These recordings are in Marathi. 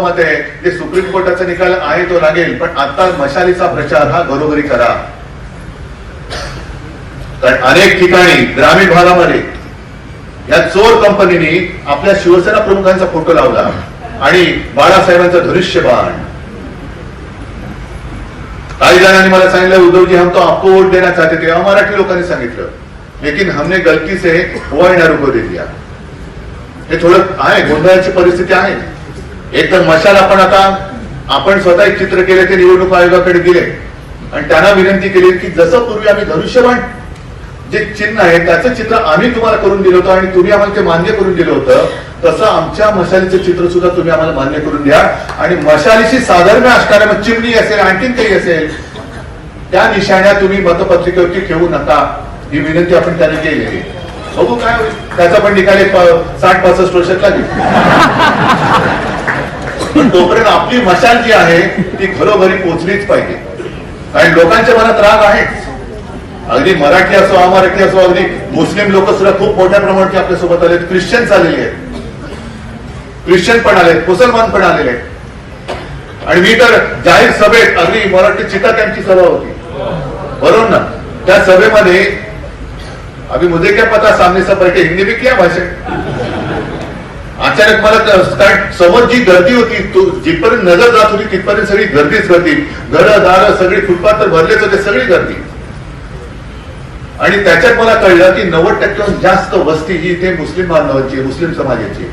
मत आहे जे सुप्रीम कोर्टाचा निकाल आहे तो लागेल पण आता मशालीचा प्रचार हा घरोघरी करा. कारण अनेक ठिकाणी ग्रामीण भागामध्ये या चोर कंपनीने आपल्या शिवसेना प्रमुखांचा फोटो लावला आणि बाळासाहेबांचं धनुष्यबाण काही जणांनी मला सांगितलं उद्धवजी हम तो आपको वोट देना चाहते थे. मराठी लोकांनी सांगितलं. लेकिन हमने गलती से ओआयनारू रुको दे दिया. हे थोडं आहे गोंधळाची परिस्थिती आहे. एक तर मशाल आपण आता आपण स्वतः एक चित्र केले ते निवडणूक आयोगाकडे दिले. आणि त्यांना विनंती केली की जसं पूर्वी आम्ही धनुष्यबाण जे चिन्ह आहे त्याचं चित्र आम्ही तुम्हाला करून दिलं होतं आणि तुम्ही आम्हाला ते मान्य करून दिलं होतं तसं आमच्या मशालीचं चित्र सुद्धा तुम्ही आम्हाला मान्य करून द्या. आणि मशालीशी साधर्म्य असणाऱ्या मग चिमणी असेल आणखीन काही असेल त्या निशाण्या तुम्ही मतपत्रिकेवरती ठेवू नका. ही विनंती आपण त्यांना केली आहे. बघू काय होईल. त्याचा पण निकाल एक साठ पासष्ट वर्षात लागेल. पण तोपर्यंत आपली मशाल जी आहे ती घरोघरी पोचलीच पाहिजे. कारण लोकांच्या मनात राग आहेच. अगदी मराठी असो अमराठी असो अगदी मुस्लिम लोक सुद्धा खूप मोठ्या प्रमाणात आपल्यासोबत आलेत. ख्रिश्चन आलेले आहेत. ख्रिश्चन पण आलेत मुसलमान पण आलेले आहेत. आणि मी तर जाहीर सभेत अगदी मराठी चिता त्यांची सभा होती. बरोबर ना? त्या सभेमध्ये अभी मुझे क्या पता सामने सब बैठे हिंदी में क्या भाषा अचानक मला कारण समोर जी गर्दी होती तो जिथपर्यंत नजर जात होती तिथपर्यंत सगळी गर्दीच गर्दी. घरं दारं सगळी फुटपाथ तर भरलेच होते सगळी गर्दी. आणि त्याच्यात मला कळलं की नव्वद टक्क्याहून जास्त वस्ती ही इथे मुस्लिम बांधवांची मुस्लिम समाजाची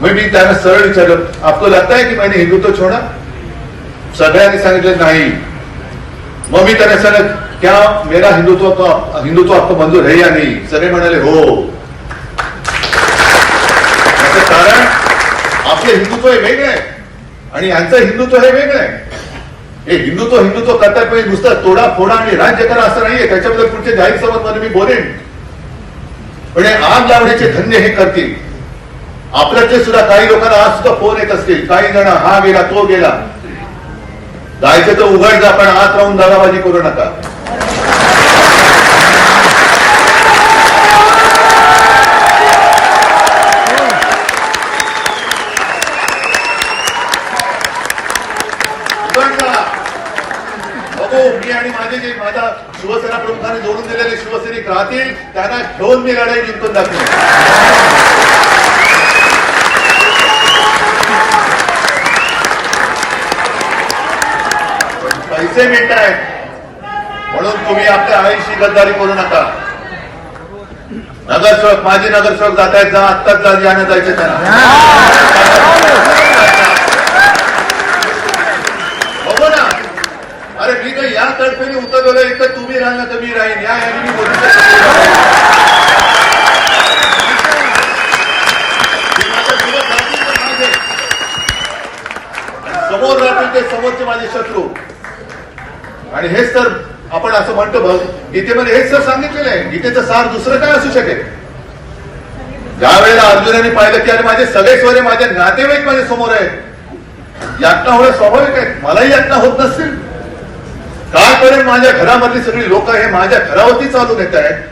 मग मी त्यांना सरळ विचारलं आपको लगता है की मैंने हिंदुत्व छोडा? सगळ्यांनी सांगितलं नाही. मग मी त्यांना सांगत क्या मेरा हिंदुत्व हिंदुत्व आपको मंजूर है या नाही? सगळे म्हणाले हो याचं कारण आपलं हिंदुत्व हे वेगळं आहे. आणि यांचं हिंदुत्व हे वेगळं आहे. हे हिंदुत्व हिंदुत्व करतात म्हणजे नुसतं तोडा फोडा आणि राज्य करा असं नाहीये. त्याच्याबद्दल पुढच्या जाहीर सभामध्ये मी बोलेन. पण हे आग लावण्याचे धंदे हे करतील. आपल्याचे सुद्धा काही लोकांना आज सुद्धा फोन येत असतील. काही जण हा गेला तो गेला. जायचं तर उघड जा पण आत राहून दादाबाजी करू नका. बघू मी आणि माझे जे माझा शिवसेना प्रमुखांनी जोडून दिलेले शिवसैनिक राहतील त्यांना घेऊन मी लढाई जिंकून दाखवेन. पैसे मिळत आहेत म्हणून तुम्ही आपल्या आईशी गद्दारी करू नका. नगरसेवक माझे नगरसेवक जात आहेत जा आत्ताच जा जायचं त्यांना बघू ना अरे मी तर या तडफेने इथं तुम्ही राहाल तर मी राहीन. या याने मी बोलू समोर राहतील ते समोरचे माझे शत्रू. आणि हेच तर आपण असं म्हणतो बघ गीतेमध्ये हेच तर सांगितलेलं आहे. गीतेचं सार दुसरं काय असू शकेल? ज्या वेळेला अर्जुनाने पाहिलं की अरे माझे सगळे स्वरे माझे नातेवाईक माझ्यासमोर आहेत. यातना होणं स्वाभाविक आहे? मलाही यातना होत नसतील. कालपर्यंत माझ्या घरामधली सगळी लोक हे माझ्या घरावरती चालून येत आहेत.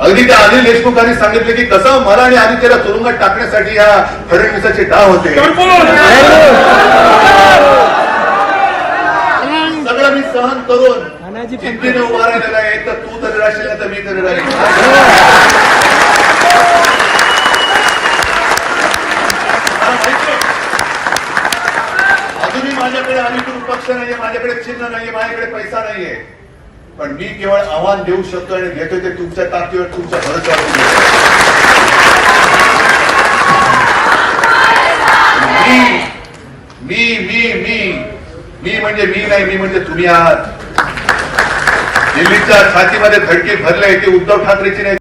अगदी त्या अनिल देशमुखांनी सांगितले की कसं मला आणि आदित्यला तुरुंगात टाकण्यासाठी या फडणवीसाचे डाव होते. सगळं मी सहन करून जिद्दीने उभा राहिलेला आहे तर तू तरी राहशील तर मी तरी राहील. माझ्याकडे अधिकृत पक्ष नाहीये माझ्याकडे चिन्ह नाहीये माझ्याकडे पैसा नाहीये. पण मी केवळ आव्हान देऊ शकतो आणि घेतोय ते तुमच्या ताकदीवर तुमच्या भरोशावर मी मी मी मी मी म्हणजे मी नाही मी म्हणजे तुम्ही आहात. दिल्लीच्या छातीमध्ये धडकी भरले ती उद्धव ठाकरेची नाही